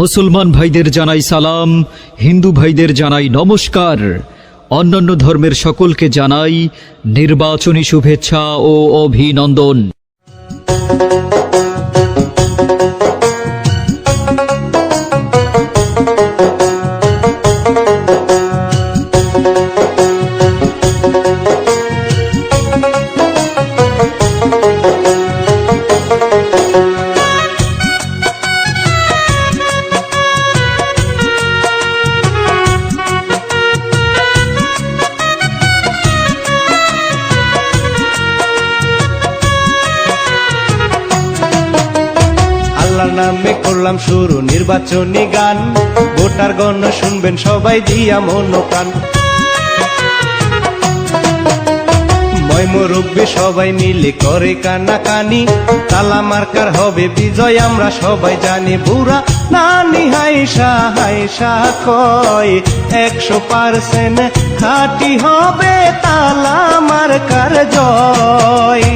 মুসলমান ভাইদের জানাই সালাম, হিন্দু ভাইদের জানাই নমস্কার। অন্যান্য ধর্মের সকলকে জানাই নির্বাচনী শুভেচ্ছা ও অভিনন্দন। নামে করলাম শুরু নির্বাচনী গান। ভোটার গণ শুনবেন সবাই দিয়া মন প্রাণ ময় মুরব্বী সবাই মিলে করে কানা কানি তালা মার্কার হবে বিজয়, আমরা সবাই জানি বুড়া। নানি হাইসা হাইসা কয়, একশো পার্সেন্ট খাটি হবে তালা মার্কার জয়।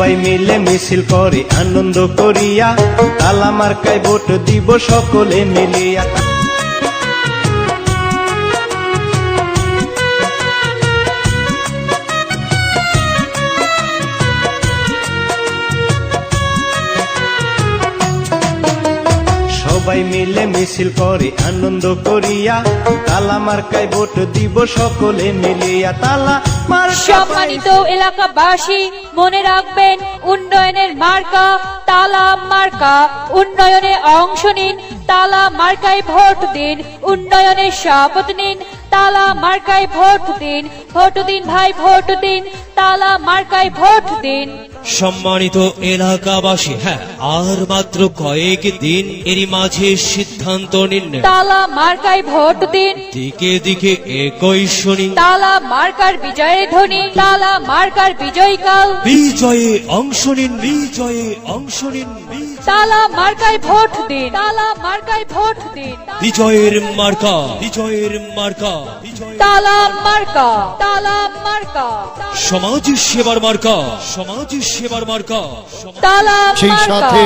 সবাই মিলে মিছিল করে আনন্দ করিয়া তালা মার্কায় ভোট দিব সকলে মিলিয়া। সবাই মিলে মিছিল করে আনন্দ করিয়া তালা মার্কায় ভোট দিব সকলে মিলিয়া তালা সম্মানিত এলাকাবাসী মনে রাখবেন উন্নয়নের মার্কা তালা মার্কা। উন্নয়নে অংশ নিন তালা মার্কায় ভোট দিন। উন্নয়নের শপথ নিন তালা মার্কায় ভোট দিন। ভোট দিন ভাই ভোট দিন তালা মার্কায় ভোট দিন। সম্মানিত এলাকাবাসী হ্যাঁ আর মাত্র কয়েক দিন এরই মাঝে সিদ্ধান্ত নিন তালা মার্কায় ভোট দিন। দিকে দিকে একই শুনি। তালা মার্কার বিজয়ের ধ্বনি তালা মার্কার বিজয়কাল বিজয়ে অংশ নিন বিজয়ে অংশ নিন বিজয়ে- তালা মার্কায় ভোট দিন। তালা মার্কায় ভোট দিন। বিজয়ের মার্কা বিজয়ের মার্কা। তালা মার্কা তালা মার্কা। সমাজ সেবার মার্কা সমাজ সেবার মার্কা। তালা সেই সাথে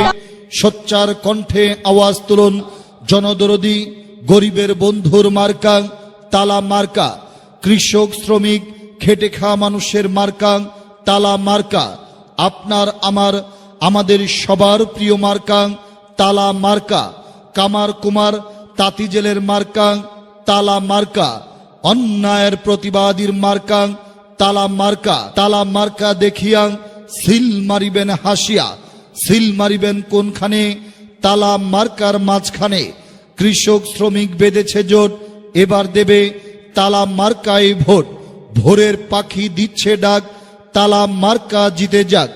সোচ্চার কণ্ঠে আওয়াজ তুলুন জনদরদি গরিবের বন্ধুর মার্কা তালা মার্কা। কৃষক শ্রমিক খেটে খাওয়া মানুষের মার্কা তালা মার্কা। আপনার আমার আমাদের সবার প্রিয় মার্কা তালা মার্কা। কামার কুমার তাঁতি জেলের মার্কা, তালা মার্কা। অন্যায়ের প্রতিবাদীর মার্কা, তালা মার্কা। তালা মার্কা দেখিয়া, সিল মারিবেন হাসিয়া। সিল মারিবেন কোনখানে? তালা মার্কার মাঝখানে। কৃষক, শ্রমিক বেঁধেছে জোট, এবার দেবে তালা মার্কায় ভোট। ভোরের পাখি দিচ্ছে ডাক, তালা মার্কা জিতে যাক।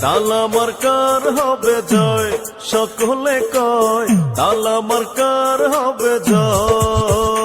তালা মার্কার হবে জয়। সকলে কয় তালা মার্কার হবে জয়।